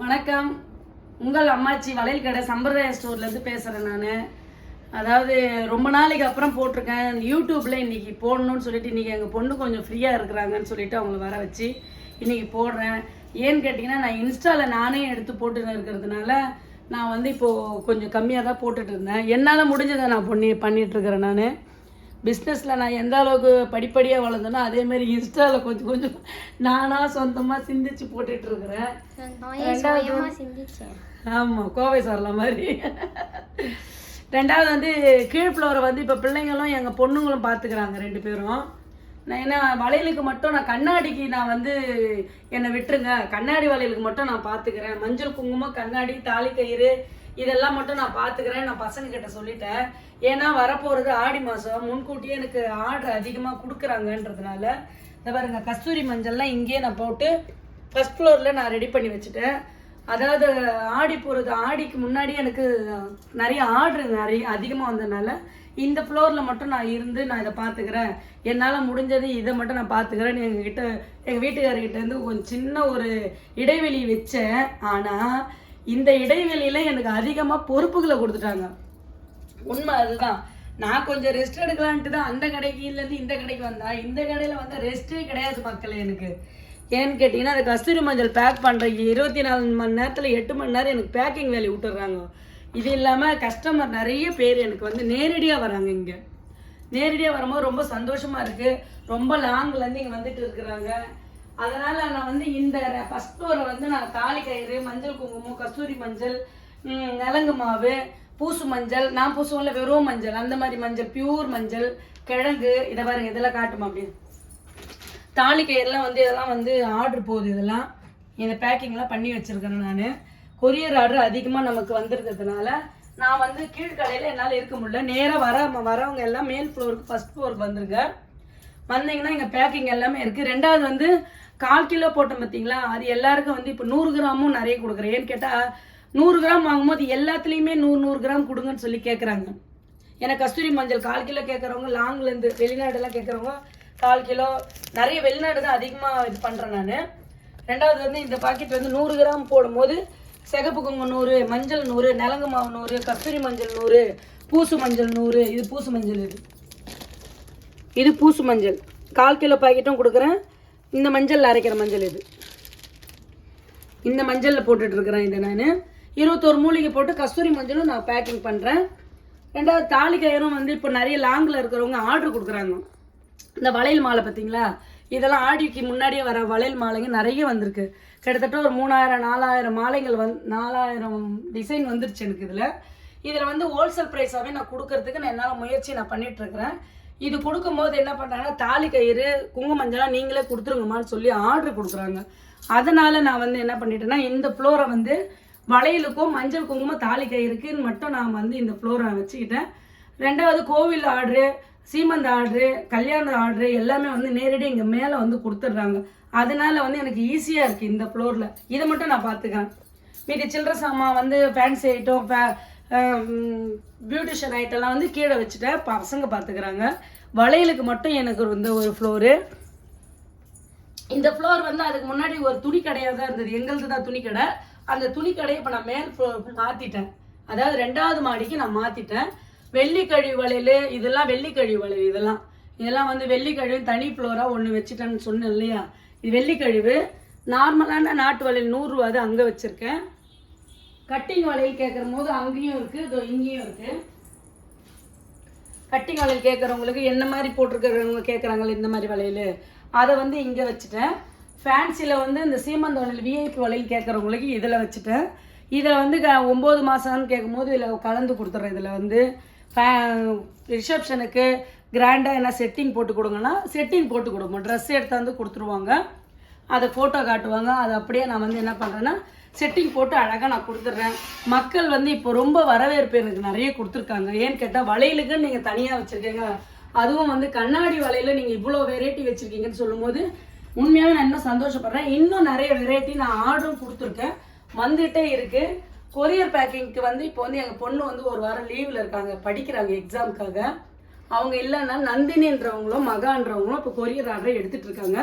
வணக்கம். உங்கள் அம்மாச்சி வளையல் கடை சம்பிரதாய ஸ்டோர்லேருந்து பேசுகிறேன் நான். அதாவது ரொம்ப நாளைக்கு அப்புறம் போட்டிருக்கேன். யூடியூப்பில் இன்றைக்கி போடணும்னு சொல்லிட்டு இன்றைக்கி எங்கள் பொண்ணு கொஞ்சம் ஃப்ரீயாக இருக்கிறாங்கன்னு சொல்லிட்டு அவங்கள வர வச்சு இன்றைக்கி போடுறேன். ஏன்னு கேட்டிங்கன்னா நான் இன்ஸ்டாவில் நானே எடுத்து போட்டு இருக்கிறதுனால நான் வந்து இப்போது கொஞ்சம் கம்மியாக தான் போட்டுட்டு இருந்தேன். என்னால் முடிஞ்சதை நான் பண்ணி பண்ணிகிட்ருக்கிறேன் நான். பிஸ்னஸில் நான் எந்த அளவுக்கு படிப்படியாக வளர்ந்தேனோ அதேமாரி இன்ஸ்டாவில் கொஞ்சம் கொஞ்சம் நானாக சொந்தமாக சிந்திச்சு போட்டுட்டு இருக்கிறேன். நான் சுயமா சிந்திச்சேன். ஆமாம் கோவை சார்ல மாதிரி. ரெண்டாவது வந்து கீழ் ஃப்ளோரை வந்து இப்போ பிள்ளைங்களும் எங்கள் பொண்ணுங்களும் பார்த்துக்கிறாங்க ரெண்டு பேரும். நான் என்ன வளையலுக்கு மட்டும் நான் கண்ணாடிக்கு நான் வந்து என்னை விட்டுருங்க. கண்ணாடி வளையலுக்கு மட்டும் நான் பார்த்துக்கிறேன் மஞ்சள் குங்குமம் கண்ணாடி தாலி கயிறு இதெல்லாம் மட்டும் நான் பார்த்துக்கிறேன் நான் பசங்க கிட்ட சொல்லிட்டேன். ஏன்னா வரப்போகிறது ஆடி மாதம் முன்கூட்டியே எனக்கு ஆர்டர் அதிகமாக கொடுக்குறாங்கன்றதுனால இந்த பாருங்க கஸ்தூரி மஞ்சள்லாம் இங்கேயே நான் போட்டு ஃபஸ்ட் ஃப்ளோரில் நான் ரெடி பண்ணி வச்சுட்டேன். அதாவது ஆடி போகிறது ஆடிக்கு முன்னாடி எனக்கு நிறைய ஆர்டர் நிறைய அதிகமாக வந்ததுனால இந்த ஃப்ளோரில் மட்டும் நான் இருந்து நான் இதை பார்த்துக்கிறேன் என்னால் முடிஞ்சது இதை மட்டும் நான் பார்த்துக்கிறேன்னு எங்ககிட்ட எங்கள் வீட்டுக்காரர்கிட்ட இருந்து கொஞ்சம் சின்ன ஒரு இடைவெளி வச்சேன். ஆனால் இந்த இடைவெளியில எனக்கு அதிகமாக பொறுப்புகளை கொடுத்துட்டாங்க. உண்மை அதுதான். நான் கொஞ்சம் ரெஸ்ட் எடுக்கலான்ட்டு தான் அந்த கடைக்கு இல்லைன்னு இந்த கடைக்கு வந்தா இந்த கடையில் வந்து ரெஸ்ட்டே கிடையாது மக்களே எனக்கு. ஏன்னு கேட்டிங்கன்னா அந்த கஸ்தூரி மஞ்சள் பேக் பண்ணுறதுக்கு இருபத்தி நாலு மணி நேரத்தில் எட்டு மணி நேரம் எனக்கு பேக்கிங் வேலையை விட்டுறாங்க இது இல்லாமல் கஸ்டமர் நிறைய பேர் எனக்கு வந்து நேரடியாக வராங்க இங்கே. நேரடியாக வரும்போது ரொம்ப சந்தோஷமாக இருக்குது ரொம்ப லாங்லேருந்து இங்கே வந்துட்டு இருக்கிறாங்க. அதனால் நான் வந்து இந்த ஃபஸ்ட் ஃப்ளோரை வந்து நான் தாலி கயிறு மஞ்சள் குங்குமம் கஸ்தூரி மஞ்சள் நிலங்கு நலங்கு மாவு பூசு மஞ்சள் நான் பூசுவோம்ல வெறும் மஞ்சள் அந்த மாதிரி மஞ்சள் பியூர் மஞ்சள் கிழங்கு இதை பாருங்க இதெல்லாம் காட்டுமா அப்படின்னு தாலி கயிறுலாம் வந்து இதெல்லாம் வந்து ஆர்டர் போகுது இதெல்லாம். இந்த பேக்கிங்லாம் பண்ணி வச்சிருக்கிறேன் நான். கொரியர் ஆர்டர் அதிகமாக நமக்கு வந்திருக்கிறதுனால நான் வந்து கீழ்கடையில் என்னால் இருக்க முடியல. நேராக வர வரவங்க எல்லாம் மேல் ஃப்ளோருக்கு ஃபஸ்ட் ஃப்ளோருக்கு வந்துருங்க. வந்தீங்கன்னா இங்கே பேக்கிங் எல்லாமே இருக்குது ரெண்டாவது வந்து கால் கிலோ போட்டோம் பார்த்தீங்களா அது எல்லாருக்கும் வந்து இப்போ நூறு கிராமும் நிறைய கொடுக்குறேன். ஏன்னு கேட்டால் நூறு கிராம் வாங்கும்போது எல்லாத்துலேயுமே நூறு நூறு கிராம் கொடுங்கன்னு சொல்லி கேட்குறாங்க ஏன்னா கஸ்தூரி மஞ்சள் கால் கிலோ கேட்குறவங்க லாங்லேருந்து வெளிநாடுலாம் கேட்குறவங்க கால் கிலோ நிறைய வெளிநாடு தான் அதிகமாக இது பண்ணுறேன் நான். ரெண்டாவது வந்து இந்த பாக்கெட் வந்து நூறு கிராம் போடும்போது சிகப்பு குங்குமம் நூறு மஞ்சள் நூறு நலங்கு மாவு நூறு கஸ்தூரி மஞ்சள் நூறு பூசு மஞ்சள் நூறு இது பூசு மஞ்சள் இது. இது பூசு மஞ்சள். கால் கிலோ பாக்கெட்டும் கொடுக்குறேன். இந்த மஞ்சள் அரைக்கிற மஞ்சள் இது. இந்த மஞ்சளில் போட்டுட்ருக்குறேன் இதை நான். இருபத்தோரு மூலிகை போட்டு கஸ்தூரி மஞ்சளும் நான் பேக்கிங் பண்ணுறேன் ரெண்டாவது தாலி கயிறும் வந்து இப்போ நிறைய லாங்கில் இருக்கிறவங்க ஆர்டர் கொடுக்குறாங்க. இந்த வளையல் மாலை பார்த்தீங்களா? இதெல்லாம் ஆடிக்கு முன்னாடியே வர வளையல் மாலைங்க நிறைய வந்திருக்கு. கிட்டத்தட்ட ஒரு மூணாயிரம் நாலாயிரம் மாலைகள் வந் நாலாயிரம் டிசைன் வந்துருச்சு எனக்கு இதில். இதில் வந்து ஹோல்சேல் ப்ரைஸாகவே நான் கொடுக்கறதுக்கு நான் என்னால் முயற்சி நான் பண்ணிகிட்ருக்குறேன் இது கொடுக்கும்போது என்ன பண்ணுறாங்கன்னா தாலி கயிறு குங்குமஞ்சளாக நீங்களே கொடுத்துருங்கம்மான்னு சொல்லி ஆர்டர் கொடுக்குறாங்க. அதனால் நான் வந்து என்ன பண்ணிட்டேன்னா இந்த ஃப்ளோரை வந்து வளையலுக்கும் மஞ்சள் குங்குமம் தாலி கயிறுக்குன்னு மட்டும் நான் வந்து இந்த ஃப்ளோரை வச்சுக்கிட்டேன். ரெண்டாவது கோவில் ஆர்டரு சீமந்த ஆர்டரு கல்யாண ஆர்டரு எல்லாமே வந்து நேரடியாக இங்கே மேலே வந்து கொடுத்துட்றாங்க. அதனால வந்து எனக்கு ஈஸியாக இருக்குது இந்த ஃப்ளோரில் இதை மட்டும் நான் பார்த்துக்கிறேன் மீதி சில்லற சாமான் வந்து ஃபேன்சி ஐட்டம் பியூட்டிஷியன் ஐட்டம்லாம் வந்து கீழே வச்சுட்டேன் பசங்க பார்த்துக்கிறாங்க. வளையலுக்கு மட்டும் எனக்கு வந்த ஒரு ஃப்ளோரு இந்த ஃப்ளோர் வந்து அதுக்கு முன்னாடி ஒரு துணி கடையாக தான் இருந்தது. எங்களது தான் துணி கடை. அந்த துணி கடையை இப்போ நான் மேல் ஃப்ளோர் மாற்றிட்டேன் அதாவது ரெண்டாவது மாடிக்கு நான் மாற்றிட்டேன் வெள்ளிக்கழிவு வளையல் இதெல்லாம் வெள்ளிக்கழிவு வளையல் இதெல்லாம். இதெல்லாம் வந்து வெள்ளிக்கழிவு தனி ஃப்ளோராக ஒன்று வச்சுட்டேன்னு சொன்னேன் இல்லையா? இது வெள்ளிக்கழிவு. நார்மலான நாட்டு வளையல் நூறுரூவா தான் அங்கே வச்சுருக்கேன். கட்டிங் வளையல் கேட்குற போது அங்கேயும் இருக்குது இதோ இங்கேயும் இருக்குது கட்டிங் வளையல் கேட்குறவங்களுக்கு என்ன மாதிரி போட்டிருக்கிறவங்க கேட்குறாங்களே இந்த மாதிரி வளையல் அதை வந்து இங்கே வச்சுட்டேன். ஃபேன்சியில் வந்து இந்த சீமந்த வளையல் விஐபி வளையல் கேட்குறவங்களுக்கு இதில் வச்சுட்டேன். இதில் வந்து க ஒம்பது மாதம்னு கேட்கும்போது இதில் கலந்து கொடுத்துட்றேன். இதில் வந்து ஃபே ரிசப்ஷனுக்கு கிராண்டாக என்ன செட்டிங் போட்டு கொடுங்கன்னா செட்டிங் போட்டு கொடுப்போம். ட்ரெஸ் எடுத்து வந்து கொடுத்துருவாங்க. அதை ஃபோட்டோ காட்டுவாங்க. அதை அப்படியே நான் வந்து என்ன பண்ணுறேன்னா செட்டிங் போட்டு அழகாக நான் கொடுத்துட்றேன். மக்கள் வந்து இப்போ ரொம்ப வரவேற்பு எனக்கு நிறைய கொடுத்துருக்காங்க. ஏன்னு கேட்டால் வளையலுக்குன்னு நீங்கள் தனியாக வச்சுருக்கீங்க. அதுவும் வந்து கண்ணாடி வலையில் நீங்கள் இவ்வளோ வெரைட்டி வச்சுருக்கீங்கன்னு சொல்லும்போது உண்மையாகவே நான் இன்னும் சந்தோஷப்படுறேன். இன்னும் நிறைய வெரைட்டி நான் ஆர்டரும் கொடுத்துருக்கேன். வந்துகிட்டே இருக்குது கொரியர் பேக்கிங்க்கு வந்து இப்போ வந்து எங்கள் பொண்ணு வந்து ஒரு வாரம் லீவில் இருக்காங்க. படிக்கிறாங்க எக்ஸாமுக்காக அவங்க இல்லைன்னா நந்தினின்றவங்களும் மகான்றவங்களும் இப்போ கொரியர் ஆர்டர் எடுத்துகிட்டு இருக்காங்க.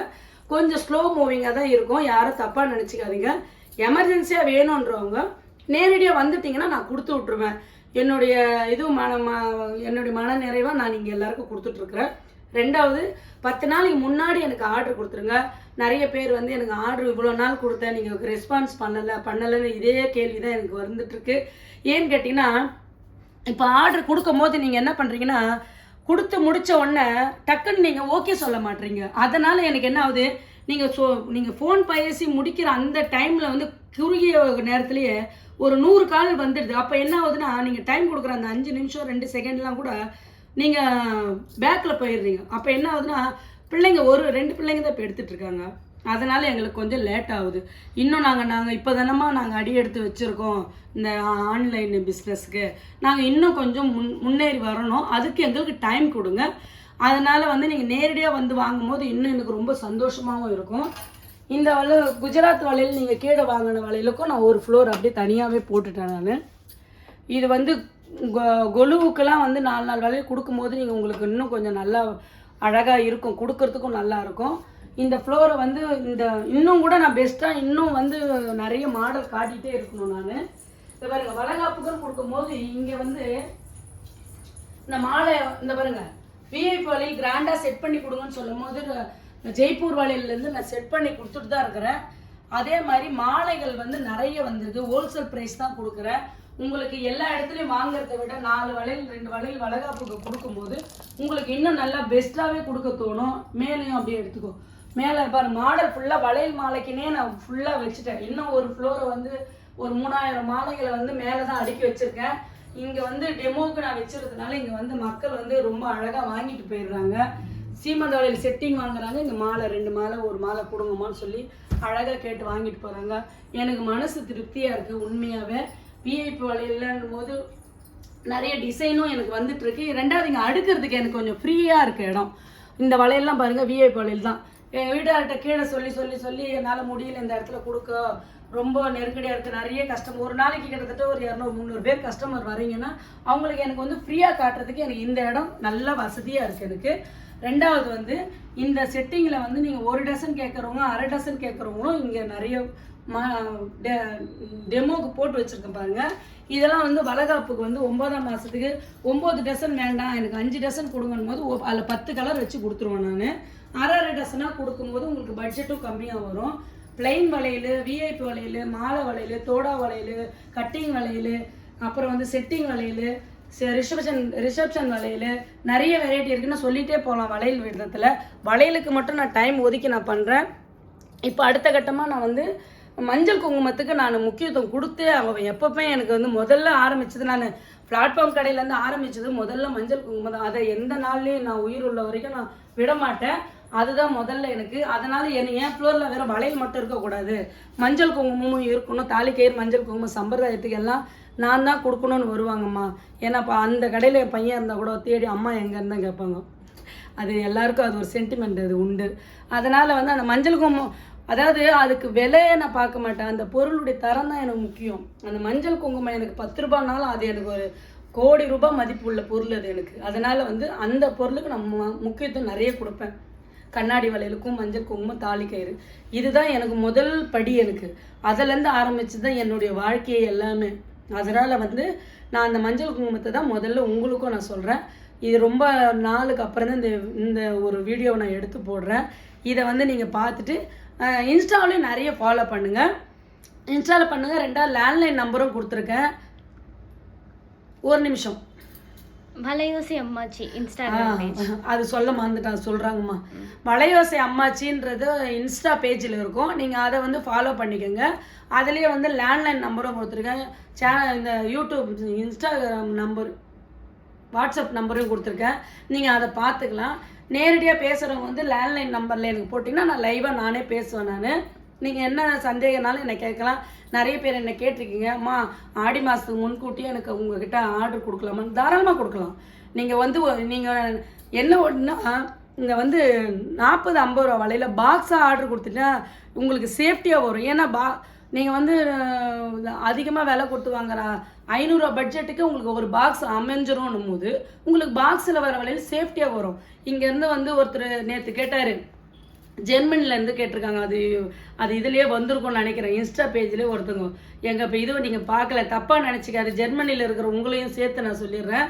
கொஞ்சம் ஸ்லோ மூவிங்காக தான் இருக்கும். யாரும் தப்பாக நினச்சிக்காதீங்க. எமர்ஜென்சியாக வேணுன்றவங்க நேரடியாக வந்துட்டிங்கன்னா நான் கொடுத்து விட்ருவேன் என்னுடைய இது மன ம- என்னுடைய மன நிறைவாக நான் இங்கே எல்லாருக்கும் கொடுத்துட்ருக்குறேன் ரெண்டாவது பத்து நாளைக்கு முன்னாடி எனக்கு ஆர்டர் கொடுத்துருங்க. நிறைய பேர் வந்து எனக்கு ஆர்டர் இவ்வளோ நாள் கொடுத்தேன் நீங்கள் ரெஸ்பான்ஸ் பண்ணலை பண்ணலைன்னு இதே கேள்வி தான் எனக்கு வந்துட்டுருக்கு ஏன்னு கேட்டிங்கன்னா இப்போ ஆர்டர் கொடுக்கும் போது நீங்கள் என்ன பண்ணுறீங்கன்னா கொடுத்து முடிச்ச உடனே டக்குன்னு நீங்கள் ஓகே சொல்ல மாட்டீங்க. அதனால் எனக்கு என்ன ஆகுது? நீங்கள் ஸோ நீங்கள் ஃபோன் பயசி முடிக்கிற அந்த டைமில் வந்து குறுகிய நேரத்துலேயே ஒரு நூறு கால் வந்துடுது. அப்போ என்ன ஆகுதுன்னா நீங்கள் டைம் கொடுக்குற அந்த அஞ்சு நிமிஷம் ரெண்டு செகண்ட்லாம் கூட நீங்கள் பேக்கில் போயிடுறீங்க. அப்போ என்ன ஆகுதுன்னா பிள்ளைங்க ஒரு ரெண்டு பிள்ளைங்க தான் இப்போ எடுத்துகிட்டு இருக்காங்க. அதனால் எங்களுக்கு கொஞ்சம் லேட் ஆகுது. இன்னும் நாங்கள் நாங்கள் இப்போ தானமா நாங்கள் அடி எடுத்து வச்சுருக்கோம் இந்த ஆன்லைன் பிஸ்னஸ்க்கு நாங்கள் இன்னும் கொஞ்சம் முன் முன்னேறி வரணும். அதுக்கு எங்களுக்கு டைம் கொடுங்க. அதனால் வந்து நீங்கள் நேரடியாக வந்து வாங்கும்போது இன்னும் எனக்கு ரொம்ப சந்தோஷமாகவும் இருக்கும். இந்த வலை குஜராத் வலையில் நீங்கள் கீழே வாங்கின வலையிலுக்கும் நான் ஒரு ஃப்ளோர் அப்படியே தனியாகவே போட்டுட்டேன் நான். இது வந்து கொ- கொலுவுக்கெல்லாம் வந்து நாலு நாலு வலையில் கொடுக்கும்போது நீங்கள் உங்களுக்கு இன்னும் கொஞ்சம் நல்லா அழகாக இருக்கும். கொடுக்கறதுக்கும் நல்லா இருக்கும். இந்த ஃப்ளோரை வந்து இந்த இன்னும் கூட நான் பெஸ்ட்டாக இன்னும் வந்து நிறைய மாடல் காட்டிகிட்டே இருக்கணும் நான். இந்த பாருங்க வளகாப்புகள் கொடுக்கும்போது இங்கே வந்து இந்த மாலை இந்த பாருங்க விஐபி வலையில் கிராண்டாக செட் பண்ணி கொடுங்கன்னு சொல்லும்போது ஜெய்ப்பூர் வலையிலேருந்து நான் செட் பண்ணி கொடுத்துட்டு தான் இருக்கிறேன். அதே மாதிரி மாலைகள் வந்து நிறைய வந்திருக்கு. ஹோல்சேல் ப்ரைஸ் தான் கொடுக்குறேன். உங்களுக்கு எல்லா இடத்துலையும் வாங்குறத விட நாலு வளையல் ரெண்டு வளையல் வளகாப்புக்கு கொடுக்கும்போது உங்களுக்கு இன்னும் நல்லா பெஸ்ட்டாகவே கொடுக்க தோணும். மேலேயும் அப்படியே எடுத்துக்கோ. மேலே பாரு மாடல் ஃபுல்லாக வளையல் மாலைக்குனே நான் ஃபுல்லாக வச்சுட்டேன். இன்னும் ஒரு ஃப்ளோரை வந்து ஒரு மூணாயிரம் மாலைகளை வந்து மேலே தான் அடுக்கி வச்சுருக்கேன். இங்கே வந்து டெமோவுக்கு நான் வச்சிருக்கனால இங்கே வந்து மக்கள் வந்து ரொம்ப அழகாக வாங்கிட்டு போயிடுறாங்க. சீமந்த வலையில் செட்டிங் வாங்குறாங்க. இங்கே மாலை ரெண்டு மாலை ஒரு மாலை கொடுங்கம்மான்னு சொல்லி அழகாக கேட்டு வாங்கிட்டு போகிறாங்க எனக்கு மனசு திருப்தியாக இருக்குது உண்மையாகவே விஐபி வளையல்ன்னும் போது நிறைய டிசைனும் எனக்கு வந்துட்டு இருக்கு. ரெண்டாவது இங்கே அடுக்கிறதுக்கு எனக்கு கொஞ்சம் ஃப்ரீயாக இருக்கு இடம். இந்த வளையல்லாம் பாருங்க விஐபி வளையல் தான் என் வீட்டார்கிட்ட கீழே சொல்லி சொல்லி சொல்லி என்னால் முடியல இந்த இடத்துல கொடுக்க. ரொம்ப நெருக்கடியாக இருக்குது நிறைய கஸ்டமர் ஒரு நாளைக்கு கிட்டத்தட்ட ஒரு இரநூறு முந்நூறு பேர் கஸ்டமர் வரீங்கன்னா அவங்களுக்கு எனக்கு வந்து ஃப்ரீயாக காட்டுறதுக்கு எனக்கு இந்த இடம் நல்ல வசதியாக இருக்குது எனக்கு. ரெண்டாவது வந்து இந்த செட்டிங்கில் வந்து நீங்கள் ஒரு டசன் கேட்குறவங்க அரை டசன் கேட்குறவங்களும் இங்கே நிறைய மா டெமோக்கு போட்டு வச்சுருக்கேன் பாருங்க. இதெல்லாம் வந்து வளகாப்புக்கு வந்து ஒன்பதாம் மாதத்துக்கு ஒம்பது டசன் வேண்டாம். எனக்கு அஞ்சு டசன் கொடுங்கன்னு போது அதில் பத்து கலர் வச்சு கொடுத்துருவேன் நான். அரை அரை டசனாக கொடுக்கும்போது உங்களுக்கு பட்ஜெட்டும் கம்மியாக வரும். பிளைன் வளையல் விஐபி வளையல் மாலை வளையல் தோடா வளையல் கட்டிங் வளையல் அப்புறம் வந்து செட்டிங் வளையல் ரிசப்ஷன் ரிசப்ஷன் வளையல் நிறைய வெரைட்டி இருக்குன்னு சொல்லிகிட்டே போகலாம் வளையல் விதத்தில் வளையலுக்கு மட்டும் நான் டைம் ஒதுக்கி நான் பண்ணுறேன் இப்போ அடுத்த கட்டமாக நான் வந்து மஞ்சள் குங்குமத்துக்கு நான் முக்கியத்துவம் கொடுத்தே ஆகுவேன். எப்பப்போ எனக்கு வந்து முதல்ல ஆரம்பித்தது நான் பிளாட்ஃபார்ம் கடையிலேருந்து ஆரம்பித்தது முதல்ல மஞ்சள் குங்குமம் தான். அதை எந்த நாள்லேயும் நான் உயிர் உள்ள வரைக்கும் நான் விட மாட்டேன் அதுதான் முதல்ல எனக்கு. அதனால என்ன என் ஃப்ளோரில் வேற வளையல் மட்டும் இருக்கக்கூடாது? மஞ்சள் குங்குமமும் இருக்கணும். தாலிக்கயிறு மஞ்சள் குங்குமம் சம்பிரதாயத்துக்கு எல்லாம் நான் தான் கொடுக்கணும்னு வருவாங்கம்மா. ஏன்னா இப்போ அந்த கடையில் என் பையன் இருந்தால் கூட தேடி அம்மா எங்கே இருந்தா கேட்பாங்க. அது எல்லாருக்கும் அது ஒரு சென்டிமெண்ட் அது உண்டு. அதனால் வந்து அந்த மஞ்சள் குங்குமம் அதாவது அதுக்கு விலையை நான் பார்க்க மாட்டேன். அந்த பொருளுடைய தரம் தான் எனக்கு முக்கியம். அந்த மஞ்சள் குங்குமம் எனக்கு பத்து ரூபாய்னாலும் அது எனக்கு ஒரு கோடி ரூபாய் மதிப்பு உள்ள பொருள் அது எனக்கு. அதனால் வந்து அந்த பொருளுக்கு நான் முக்கியத்துவம் நிறைய கொடுப்பேன். கண்ணாடி வளையலுக்கும் மஞ்சள் குங்குமம் தாலி கயிறு. இதுதான் எனக்கு முதல் படி எனக்கு. அதுலேருந்து ஆரம்பித்து தான் என்னுடைய வாழ்க்கையை எல்லாமே. அதனால் வந்து நான் அந்த மஞ்சள் குங்குமத்தை தான் முதல்ல உங்களுக்கும் நான் சொல்கிறேன் இது ரொம்ப நாளுக்கு அப்புறம் தான் இந்த இந்த ஒரு வீடியோவை நான் எடுத்து போடுறேன். இதை வந்து நீங்கள் பார்த்துட்டு இன்ஸ்டாவிலையும் நிறைய ஃபாலோ பண்ணுங்கள் இன்ஸ்டாவில் பண்ணுங்கள் ரெண்டாவது லேண்ட்லைன் நம்பரும் கொடுத்துருக்கேன். ஒரு நிமிஷம். வலையோசி அம்மாச்சி இன்ஸ்டாகிராம் அது சொல்ல மறந்துட்டாங்க சொல்கிறாங்கம்மா வளையோசை அம்மாச்சின்றது இன்ஸ்டா பேஜில் இருக்கும். நீங்கள் அதை வந்து ஃபாலோ பண்ணிக்கோங்க. அதுலேயே வந்து லேண்ட்லைன் நம்பரும் கொடுத்துருக்கேன். சேனல் இந்த யூடியூப் இன்ஸ்டாகிராம் நம்பர் வாட்ஸ்அப் நம்பரும் கொடுத்துருக்கேன். நீங்கள் அதை பார்த்துக்கலாம். நேரடியாக பேசுகிறவங்க வந்து லேண்ட்லைன் நம்பரில் எனக்கு போட்டிங்கன்னா நான் லைவாக நானே பேசுவேன் நான். நீங்கள் என்ன சந்தேகனாலும் என்னை கேட்கலாம். நிறைய பேர் என்னை கேட்டிருக்கீங்க. அம்மா ஆடி மாதத்துக்கு முன்கூட்டியே எனக்கு உங்ககிட்ட ஆர்டர் கொடுக்கலாமான்னு தாராளமாக கொடுக்கலாம். நீங்கள் வந்து நீங்கள் என்ன ஒன்றுனா இங்கே வந்து நாற்பது ஐம்பது ரூபா வலையில் பாக்ஸாக ஆர்டர் கொடுத்துட்டா உங்களுக்கு சேஃப்டியாக வரும். ஏன்னா பா நீங்கள் வந்து அதிகமாக விலை கொடுத்து வாங்குற ஐநூறுரூவா பட்ஜெட்டுக்கு உங்களுக்கு ஒரு பாக்ஸ் அமைஞ்சிரும்னும் போது உங்களுக்கு பாக்ஸில் வர விலையில் சேஃப்டியாக வரும். இங்கேருந்து வந்து ஒருத்தர் நேற்று கேட்டார் ஜெர்மனிலேருந்து கேட்டிருக்காங்க. அது அது இதுலேயே வந்திருக்கும்னு நினைக்கிறேன். இன்ஸ்டா பேஜ்லேயே ஒருத்தவங்க. எங்கள் இப்போ இதுவும் நீங்கள் பார்க்கல. தப்பாக நினச்சிக்காது. ஜெர்மனியில் இருக்கிற உங்களையும் சேர்த்து நான் சொல்லிடுறேன்.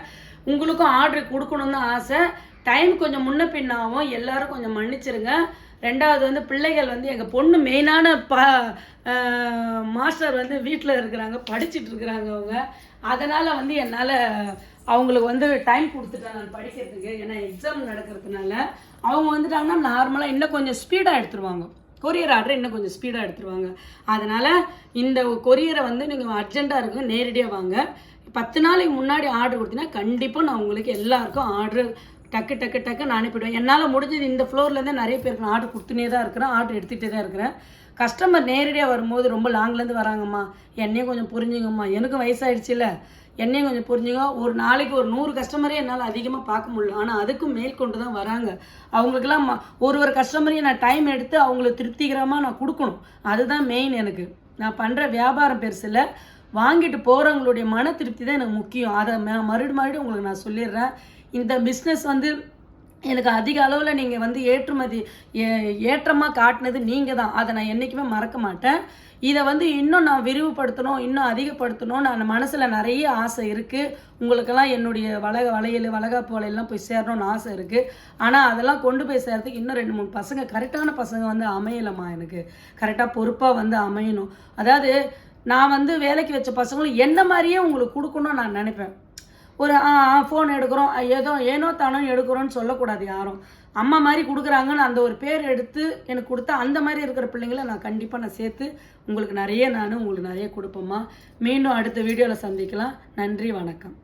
உங்களுக்கும் ஆர்டர் கொடுக்கணும்னு ஆசை. டைம் கொஞ்சம் முன்ன பின்னாகும் எல்லாரும் கொஞ்சம் மன்னிச்சிருங்க. ரெண்டாவது வந்து பிள்ளைகள் வந்து எங்கள் பொண்ணு மெயினான ப மாஸ்டர் வந்து வீட்டில் இருக்கிறாங்க. படிச்சுட்டு இருக்கிறாங்க அவங்க. அதனால் வந்து என்னால் அவங்களுக்கு வந்து டைம் கொடுத்துட்டேன் நான் படிக்கிறதுக்கு. ஏன்னா எக்ஸாம் நடக்கிறதுனால அவங்க வந்துட்டாங்கன்னா நார்மலாக இன்னும் கொஞ்சம் ஸ்பீடாக எடுத்துருவாங்க. கொரியர் ஆர்டர் இன்னும் கொஞ்சம் ஸ்பீடாக எடுத்துருவாங்க. அதனால் இந்த கொரியரை வந்து நீங்கள் அர்ஜென்ட்டாக இருக்குங்க நேரடியாக வாங்க. பத்து நாளைக்கு முன்னாடி ஆர்டர் கொடுத்தீங்கன்னா கண்டிப்பாக நான் உங்களுக்கு எல்லாருக்கும் ஆர்டர் டக்கு டக்கு டக்கு நான் அனுப்பிடுவேன். என்னால் முடிஞ்சது இந்த ஃப்ளோர்லேருந்து நிறைய பேருக்கு நான் ஆர்டர் கொடுத்துனே தான் இருக்கிறேன் ஆர்டர் எடுத்துகிட்டே தான் இருக்கிறேன். கஸ்டமர் நேரடியாக வரும்போது ரொம்ப லாங்லேருந்து வராங்கம்மா. என்னையும் கொஞ்சம் புரிஞ்சுங்கம்மா. எனக்கும் வயசாகிடுச்சுல என்னையும் கொஞ்சம் புரிஞ்சுங்க. ஒரு நாளைக்கு ஒரு நூறு கஸ்டமரே என்னால் அதிகமாக பார்க்க முடியல. ஆனால் அதுக்கும் மேல் கொண்டு தான் வராங்க. அவங்களுக்கெல்லாம் ம- ஒரு ஒரு கஸ்டமரையும் நான் டைம் எடுத்து அவங்களுக்கு திருப்திகரமாக நான் கொடுக்கணும். அதுதான் மெயின் எனக்கு. நான் பண்ணுற வியாபாரம் பெருசில் வாங்கிட்டு போகிறவங்களுடைய மன திருப்தி தான் எனக்கு முக்கியம். அதை ம- மறுபடியும் மறுபடியும் உங்களுக்கு நான் சொல்லிடுறேன். இந்த பிஸ்னஸ் வந்து எனக்கு அதிக அளவில் நீங்கள் வந்து ஏற்றுமதி ஏ- ஏற்றமாக காட்டினது நீங்கள் தான் அதை நான் என்றைக்குமே மறக்க மாட்டேன். இதை வந்து இன்னும் நான் விரிவுபடுத்தணும் இன்னும் அதிகப்படுத்தணும் நான் மனசில் நிறைய ஆசை இருக்குது உங்களுக்கெல்லாம் என்னுடைய வளக வளையல் வளகாப்பு வளையல்லாம் போய் சேரணும்னு ஆசை இருக்குது ஆனால் அதெல்லாம் கொண்டு போய் சேர்றதுக்கு இன்னும் ரெண்டு மூணு பசங்க கரெக்டான பசங்க வந்து அமையலம்மா எனக்கு. கரெக்டாக பொறுப்பாக வந்து அமையணும். அதாவது நான் வந்து வேலைக்கு வச்ச பசங்களும் என்ன மாதிரியே உங்களுக்கு கொடுக்கணும்னு நான் நினைப்பேன். ஒரு ஃபோன் எடுக்கிறோம். ஏதோ ஏனோ தானோ எடுக்கிறோன்னு சொல்லக்கூடாது யாரும். அம்மா மாதிரி கொடுக்குறாங்கன்னு அந்த ஒரு பேர் எடுத்து எனக்கு கொடுத்தா அந்த மாதிரி இருக்கிற பிள்ளைங்களை நான் கண்டிப்பாக நான் சேர்த்து உங்களுக்கு நிறைய நான் உங்களுக்கு நிறைய கொடுப்போம்மா. மீண்டும் அடுத்த வீடியோவில் சந்திக்கலாம். நன்றி வணக்கம்.